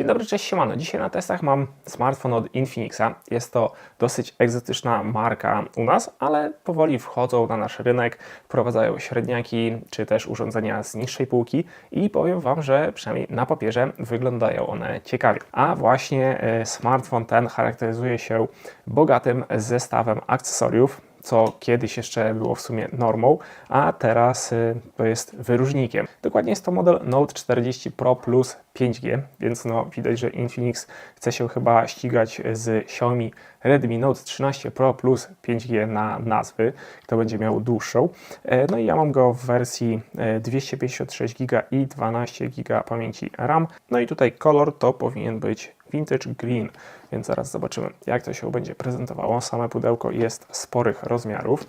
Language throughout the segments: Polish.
Dzień dobry, cześć siemano. Dzisiaj na testach mam smartfon od Infinixa. Jest to dosyć egzotyczna marka u nas, ale powoli wchodzą na nasz rynek, wprowadzają średniaki czy też urządzenia z niższej półki i powiem Wam, że przynajmniej na papierze wyglądają one ciekawie. A właśnie e, smartfon ten charakteryzuje się bogatym zestawem akcesoriów, co kiedyś jeszcze było w sumie normą, a teraz y, to jest wyróżnikiem. Dokładnie jest to model Note 40 Pro Plus 5G, więc no widać, że Infinix chce się chyba ścigać z Xiaomi Redmi Note 13 Pro Plus 5G na nazwy, kto będzie miał dłuższą. E, No i ja mam go w wersji e, 256 GB i 12 GB pamięci RAM. No i tutaj kolor to powinien być Vintage Green, więc zaraz zobaczymy, jak to się będzie prezentowało. Same pudełko jest sporych rozmiarów.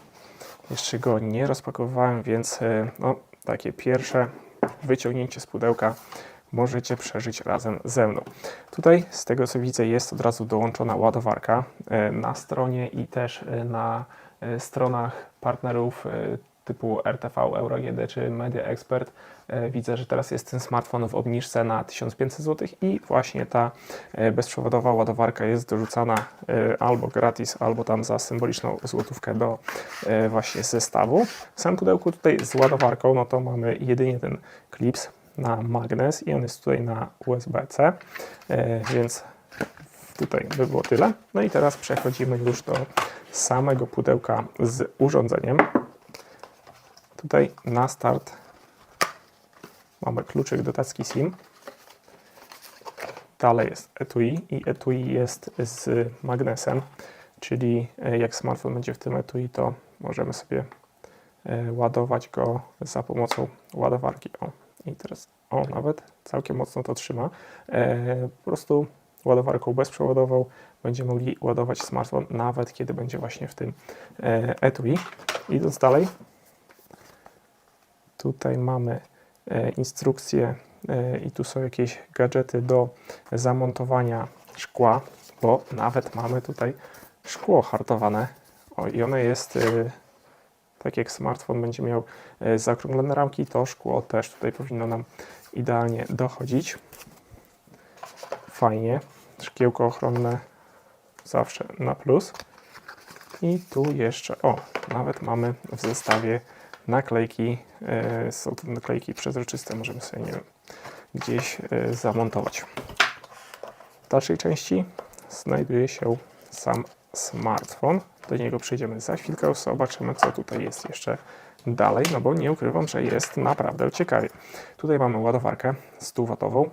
Jeszcze go nie rozpakowywałem, więc e, no, takie pierwsze wyciągnięcie z pudełka możecie przeżyć razem ze mną. Tutaj, z tego co widzę, jest od razu dołączona ładowarka e, na stronie i też e, na stronach partnerów typu RTV, EuroGD czy Media Expert. E, Widzę, że teraz jest ten smartfon w obniżce na 1500 zł i właśnie ta e, bezprzewodowa ładowarka jest dorzucana e, albo gratis, albo tam za symboliczną złotówkę do właśnie zestawu. W samym pudełku tutaj z ładowarką, no to mamy jedynie ten klips na magnes i on jest tutaj na USB-C, więc tutaj by było tyle. No i teraz przechodzimy już do samego pudełka z urządzeniem. Tutaj na start mamy kluczyk do tacki SIM. Dalej jest etui i etui jest z magnesem, czyli e, jak smartfon będzie w tym etui, to możemy sobie e, ładować go za pomocą ładowarki. O, i teraz, o, nawet całkiem mocno to trzyma. E, po prostu ładowarką bezprzewodową będziemy mogli ładować smartfon, nawet kiedy będzie właśnie w tym etui. Idąc dalej, Tutaj mamy e, instrukcje e, i tu są jakieś gadżety do zamontowania szkła, bo nawet mamy tutaj szkło hartowane. O, i ono jest, e, tak jak smartfon będzie miał zaokrąglone ramki, to szkło też tutaj powinno nam idealnie dochodzić. Fajnie. Szkiełko ochronne zawsze na plus. I tu jeszcze, o, nawet mamy w zestawie naklejki. e, Są to naklejki przezroczyste, możemy sobie, nie wiem, gdzieś e, zamontować. W dalszej części znajduje się sam smartfon. Do niego przejdziemy za chwilkę, zobaczymy co tutaj jest jeszcze dalej, no bo nie ukrywam, że jest naprawdę ciekawie. Tutaj mamy ładowarkę 100W.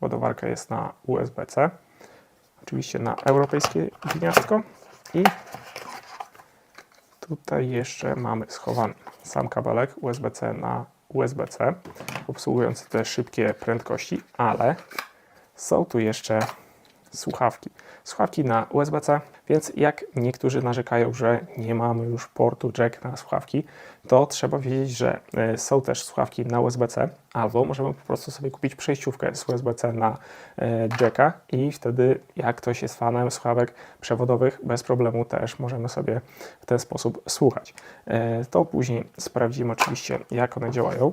Ładowarka jest na USB-C, oczywiście na europejskie gniazdko i Tutaj jeszcze mamy schowany sam kabelek USB-C na USB-C, obsługujący te szybkie prędkości, ale są tu jeszcze słuchawki. Słuchawki na USB-C, więc jak niektórzy narzekają, że nie mamy już portu jack na słuchawki, to trzeba wiedzieć, że e, są też słuchawki na USB-C, albo możemy po prostu sobie kupić przejściówkę z USB-C na e, jacka i wtedy jak ktoś jest fanem słuchawek przewodowych, bez problemu też możemy sobie w ten sposób słuchać. E, To później sprawdzimy oczywiście, jak one działają,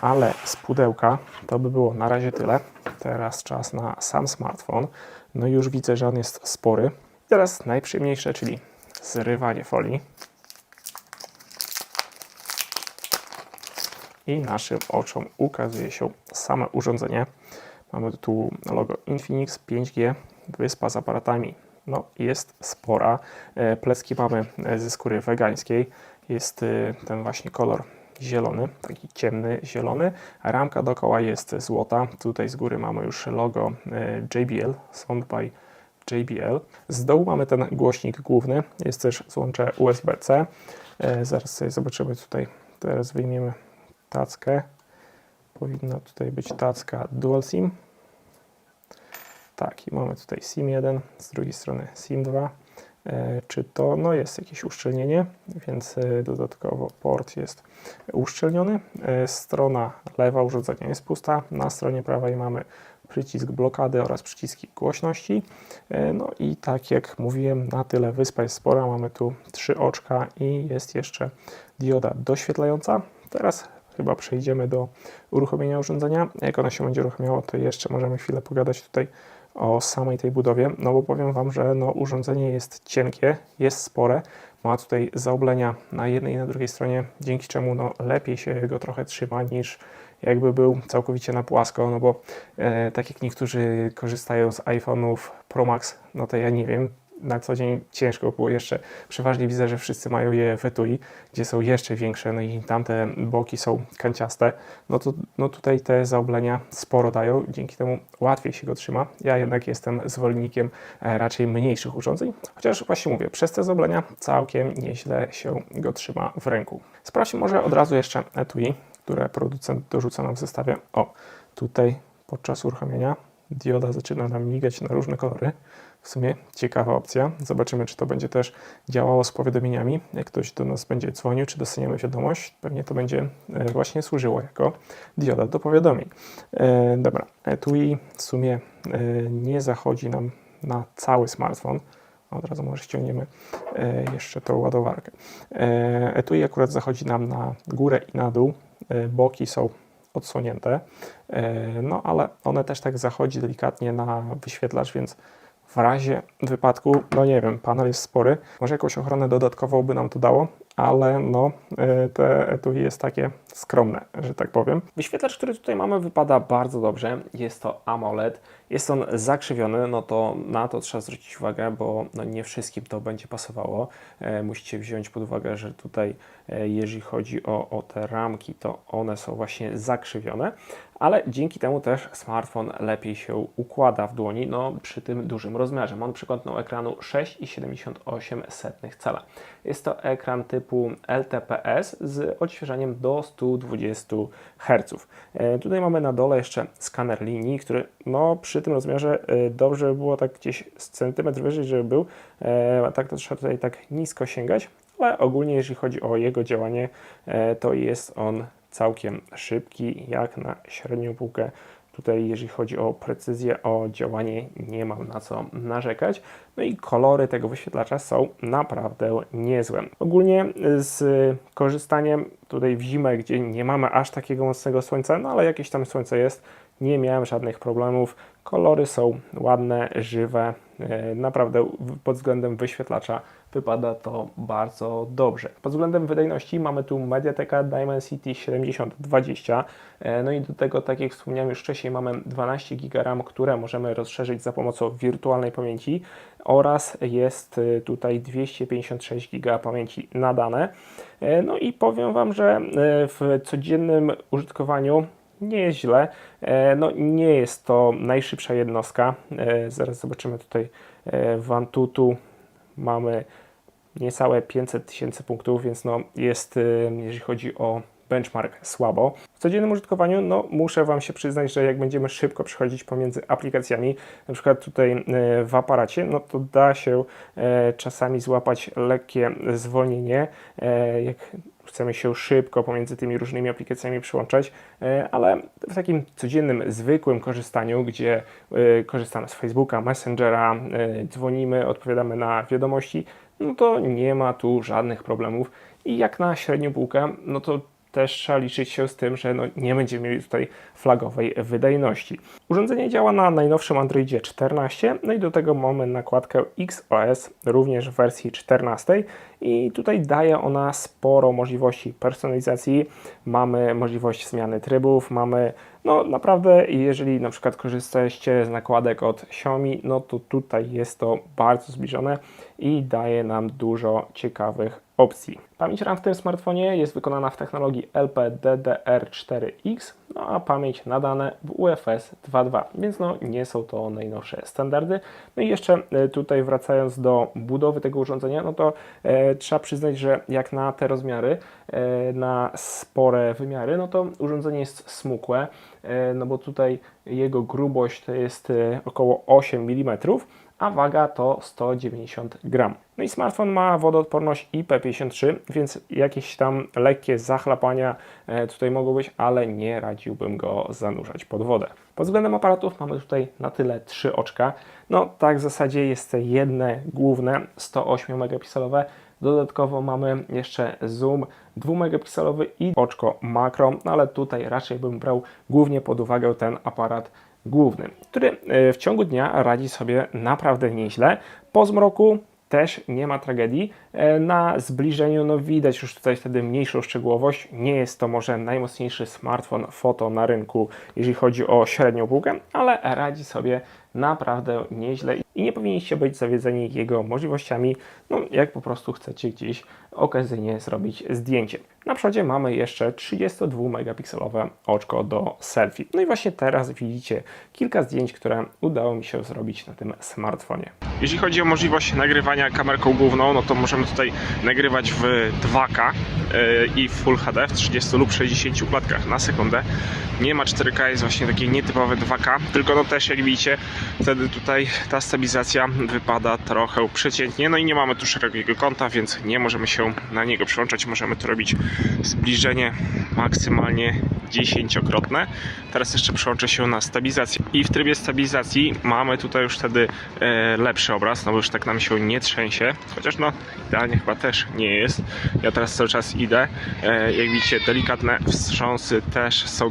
ale z pudełka to by było na razie tyle. Teraz czas na sam smartfon. No już widzę, że on jest spory. Teraz najprzyjemniejsze, czyli zrywanie folii. I naszym oczom ukazuje się same urządzenie. Mamy tu logo Infinix 5G, wyspa z aparatami. No, jest spora. E, Plecki mamy ze skóry wegańskiej. Jest e, ten właśnie kolor zielony, taki ciemny zielony. Ramka dookoła jest złota. Tutaj z góry mamy już logo e, JBL, Sound by JBL. Z dołu mamy ten głośnik główny. Jest też złącze USB-C. E, Zaraz sobie zobaczymy tutaj. Teraz wyjmiemy tackę. Powinna tutaj być tacka Dual SIM. Tak, i mamy tutaj SIM 1, z drugiej strony SIM 2. E, Czy to no jest jakieś uszczelnienie, więc e, dodatkowo port jest uszczelniony. E, Strona lewa urządzenia jest pusta. Na stronie prawej mamy przycisk blokady oraz przyciski głośności. No i tak jak mówiłem, na tyle wyspa jest spora. Mamy tu trzy oczka i jest jeszcze dioda doświetlająca. Teraz chyba przejdziemy do uruchomienia urządzenia. Jak ono się będzie uruchamiało, to jeszcze możemy chwilę pogadać tutaj o samej tej budowie, no bo powiem Wam, że no, urządzenie jest cienkie, jest spore, ma tutaj zaoblenia na jednej i na drugiej stronie, dzięki czemu no, lepiej się go trochę trzyma niż jakby był całkowicie na płasko, no bo e, tak jak niektórzy korzystają z iPhone'ów Pro Max, no to ja nie wiem, na co dzień ciężko było jeszcze. Przeważnie widzę, że wszyscy mają je w etui, gdzie są jeszcze większe, no i tamte boki są kanciaste. No to no tutaj te zaoblenia sporo dają, dzięki temu łatwiej się go trzyma. Ja jednak jestem zwolennikiem e, raczej mniejszych urządzeń, chociaż właśnie mówię, przez te zaoblenia całkiem nieźle się go trzyma w ręku. Sprawdźmy może od razu jeszcze etui, które producent dorzuca nam w zestawie. O, tutaj podczas uruchomienia dioda zaczyna nam migać na różne kolory. W sumie ciekawa opcja. Zobaczymy, czy to będzie też działało z powiadomieniami. Jak ktoś do nas będzie dzwonił, czy dostaniemy wiadomość, pewnie to będzie e, właśnie służyło jako dioda do powiadomień. E, dobra, etui w sumie e, nie zachodzi nam na cały smartfon. Od razu może ściągniemy jeszcze tą ładowarkę. Etui akurat zachodzi nam na górę i na dół. Boki są odsłonięte, e, no ale one też tak zachodzi delikatnie na wyświetlacz, więc w razie wypadku, no nie wiem, panel jest spory, może jakąś ochronę dodatkową by nam to dało, ale no e, te etui jest takie skromne, że tak powiem. Wyświetlacz, który tutaj mamy wypada bardzo dobrze, jest to AMOLED, jest on zakrzywiony, no to na to trzeba zwrócić uwagę, bo no nie wszystkim to będzie pasowało. E, musicie wziąć pod uwagę, że tutaj e, jeżeli chodzi o, o te ramki, to one są właśnie zakrzywione, ale dzięki temu też smartfon lepiej się układa w dłoni, no przy tym dużym rozmiarze. Mam przykładną ekranu 6,78 cala. Jest to ekran typu LTPS z odświeżaniem do 120 Hz. E, tutaj mamy na dole jeszcze skaner linii, który no przy tym rozmiarze e, dobrze by było tak gdzieś z centymetr wyżej, żeby był. E, tak to trzeba tutaj tak nisko sięgać, ale ogólnie jeżeli chodzi o jego działanie, to jest on całkiem szybki, jak na średnią półkę. Tutaj, jeżeli chodzi o precyzję, o działanie, nie mam na co narzekać. No i kolory tego wyświetlacza są naprawdę niezłe. Ogólnie z korzystaniem tutaj w zimę, gdzie nie mamy aż takiego mocnego słońca, no ale jakieś tam słońce jest, nie miałem żadnych problemów. Kolory są ładne, żywe. E, Naprawdę pod względem wyświetlacza wypada to bardzo dobrze. Pod względem wydajności mamy tu Mediateka Dimensity 7020. E, No i do tego, tak jak wspomniałem już wcześniej, mamy 12 GB RAM, które możemy rozszerzyć za pomocą wirtualnej pamięci oraz jest y, tutaj 256 GB pamięci nadane. E, No i powiem Wam, że e, w codziennym użytkowaniu nie jest źle. E, No, nie jest to najszybsza jednostka. E, Zaraz zobaczymy tutaj e, w Antutu mamy niecałe 500 tysięcy punktów, więc no jest, y, jeżeli chodzi o benchmark, słabo. W codziennym użytkowaniu, no muszę Wam się przyznać, że jak będziemy szybko przechodzić pomiędzy aplikacjami, na przykład tutaj y, w aparacie, no to da się e, czasami złapać lekkie zwolnienie, e, jak chcemy się szybko pomiędzy tymi różnymi aplikacjami przyłączać, e, ale w takim codziennym, zwykłym korzystaniu, gdzie e, korzystamy z Facebooka, Messengera, e, dzwonimy, odpowiadamy na wiadomości, no to nie ma tu żadnych problemów. I jak na średnią półkę, no to też trzeba liczyć się z tym, że no nie będziemy mieli tutaj flagowej wydajności. Urządzenie działa na najnowszym Androidzie 14, no i do tego mamy nakładkę XOS, również w wersji 14 i tutaj daje ona sporo możliwości personalizacji. Mamy możliwość zmiany trybów, mamy no naprawdę, jeżeli na przykład korzystacie z nakładek od Xiaomi, no to tutaj jest to bardzo zbliżone i daje nam dużo ciekawych opcji. Pamięć RAM w tym smartfonie jest wykonana w technologii LPDDR4X, no a pamięć nadane w UFS 2.2, więc no nie są to najnowsze standardy. No i jeszcze e, tutaj wracając do budowy tego urządzenia, no to e, trzeba przyznać, że jak na te rozmiary, e, na spore wymiary, no to urządzenie jest smukłe, e, no bo tutaj jego grubość to jest e, około 8 mm, a waga to 190 gram. No i smartfon ma wodoodporność IP53, więc jakieś tam lekkie zachlapania tutaj mogą być, ale nie radziłbym go zanurzać pod wodę. Pod względem aparatów mamy tutaj na tyle trzy oczka. No tak w zasadzie jest jedne główne 108 megapikselowe, Dodatkowo mamy jeszcze zoom 2-megapikselowy i oczko makro, no ale tutaj raczej bym brał głównie pod uwagę ten aparat główny, który e, w ciągu dnia radzi sobie naprawdę nieźle. Po zmroku też nie ma tragedii. E, Na zbliżeniu no widać już tutaj wtedy mniejszą szczegółowość. Nie jest to może najmocniejszy smartfon foto na rynku, jeżeli chodzi o średnią półkę, ale radzi sobie naprawdę nieźle i nie powinniście być zawiedzeni jego możliwościami, no jak po prostu chcecie gdzieś okazyjnie zrobić zdjęcie. Na przodzie mamy jeszcze 32-megapikselowe oczko do selfie. No i właśnie teraz widzicie kilka zdjęć, które udało mi się zrobić na tym smartfonie. Jeśli chodzi o możliwość nagrywania kamerką główną, no to możemy tutaj nagrywać w 2K yy, i w Full HD w 30 lub 60 klatkach na sekundę. Nie ma 4K, jest właśnie takie nietypowe 2K, tylko no też jak widzicie, wtedy tutaj ta stabilizacja wypada trochę przeciętnie, no i nie mamy tu szerokiego kąta, więc nie możemy się na niego przyłączać, możemy tu robić zbliżenie maksymalnie dziesięciokrotne. Teraz jeszcze przełączę się na stabilizację i w trybie stabilizacji mamy tutaj już wtedy e, lepszy obraz, no bo już tak nam się nie trzęsie, chociaż no idealnie chyba też nie jest. Ja teraz cały czas idę, e, jak widzicie delikatne wstrząsy też są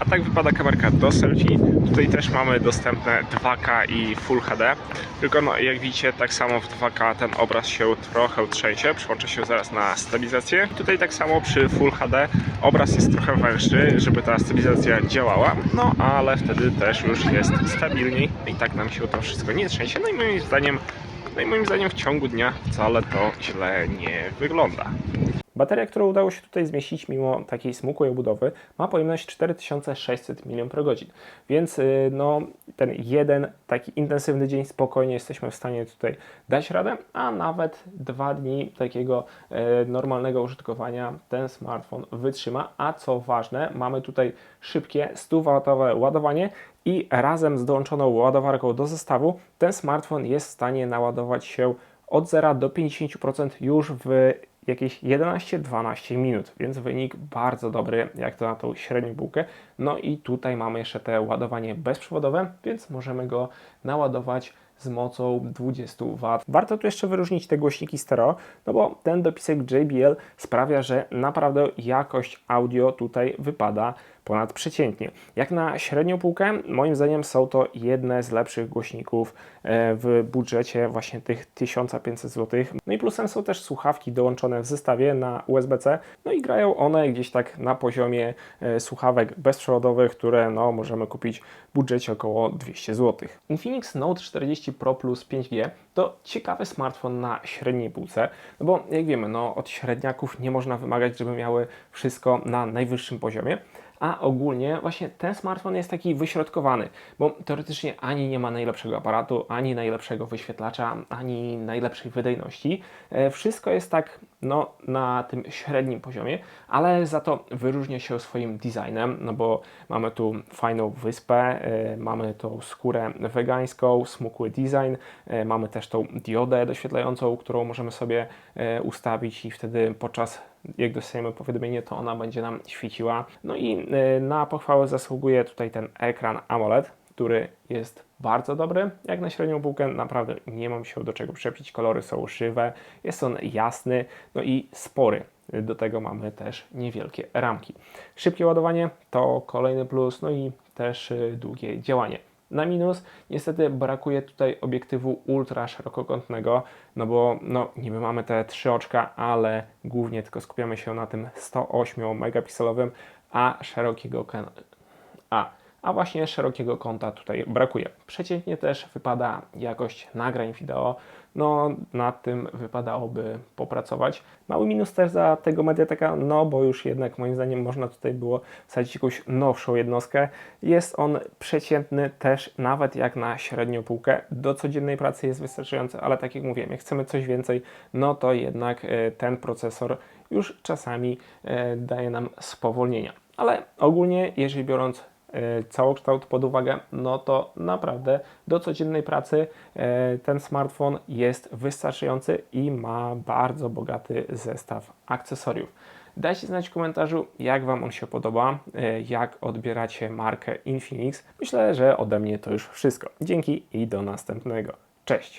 a tak wypada kamerka do selfie. Tutaj też mamy dostępne 2K i Full HD. Tylko no, jak widzicie, tak samo w 2K ten obraz się trochę trzęsie. Przyłączę się zaraz na stabilizację. Tutaj tak samo przy Full HD obraz jest trochę węższy, żeby ta stabilizacja działała. No ale wtedy też już jest stabilniej i tak nam się to wszystko nie trzęsie. No i moim zdaniem, no i moim zdaniem w ciągu dnia wcale to źle nie wygląda. Bateria, którą udało się tutaj zmieścić mimo takiej smukłej obudowy, ma pojemność 4600 mAh, więc y, no, ten jeden taki intensywny dzień spokojnie jesteśmy w stanie tutaj dać radę, a nawet dwa dni takiego e, normalnego użytkowania ten smartfon wytrzyma, a co ważne, mamy tutaj szybkie 100W ładowanie i razem z dołączoną ładowarką do zestawu ten smartfon jest w stanie naładować się od 0 do 50% już w jakieś 11-12 minut, więc wynik bardzo dobry, jak to na tą średnią bułkę. No i tutaj mamy jeszcze te ładowanie bezprzewodowe, więc możemy go naładować z mocą 20 W. Warto tu jeszcze wyróżnić te głośniki stereo, no bo ten dopisek JBL sprawia, że naprawdę jakość audio tutaj wypada ponadprzeciętnie. Jak na średnią półkę, moim zdaniem są to jedne z lepszych głośników e, w budżecie właśnie tych 1500 zł. No i plusem są też słuchawki dołączone w zestawie na USB-C, no i grają one gdzieś tak na poziomie e, słuchawek bezprzewodowych, które no, możemy kupić w budżecie około 200 zł. Infinix Note 40 Pro Plus 5G to ciekawy smartfon na średniej półce, no bo jak wiemy, no, od średniaków nie można wymagać, żeby miały wszystko na najwyższym poziomie a ogólnie właśnie ten smartfon jest taki wyśrodkowany, bo teoretycznie ani nie ma najlepszego aparatu, ani najlepszego wyświetlacza, ani najlepszej wydajności. E, Wszystko jest tak no, na tym średnim poziomie, ale za to wyróżnia się swoim designem, no bo mamy tu fajną wyspę, e, mamy tą skórę wegańską, smukły design, e, mamy też tą diodę doświetlającą, którą możemy sobie ustawić i wtedy podczas jak dostajemy powiadomienie, to ona będzie nam świeciła. No i y, na pochwałę zasługuje tutaj ten ekran AMOLED, który jest bardzo dobry. Jak na średnią półkę naprawdę nie mam się do czego przepić. Kolory są żywe, jest on jasny, no i spory. Do tego mamy też niewielkie ramki. Szybkie ładowanie to kolejny plus, no i też y, długie działanie. Na minus niestety brakuje tutaj obiektywu ultra szerokokątnego, no bo no, niby mamy te trzy oczka, ale głównie tylko skupiamy się na tym 108 megapikselowym, a szerokiego a, a właśnie szerokiego kąta tutaj brakuje. Przeciętnie też wypada jakość nagrań wideo, no nad tym wypadałoby popracować. Mały minus też za tego Mediateka, no bo już jednak moim zdaniem można tutaj było wsadzić jakąś nowszą jednostkę. Jest on przeciętny też nawet jak na średnią półkę. Do codziennej pracy jest wystarczający, ale tak jak mówiłem, jak chcemy coś więcej, no to jednak e, ten procesor już czasami e, daje nam spowolnienia. Ale ogólnie, jeżeli biorąc całokształt pod uwagę, no to naprawdę do codziennej pracy e, ten smartfon jest wystarczający i ma bardzo bogaty zestaw akcesoriów. Dajcie znać w komentarzu, jak Wam on się podoba, e, jak odbieracie markę Infinix. Myślę, że ode mnie to już wszystko. Dzięki i do następnego. Cześć!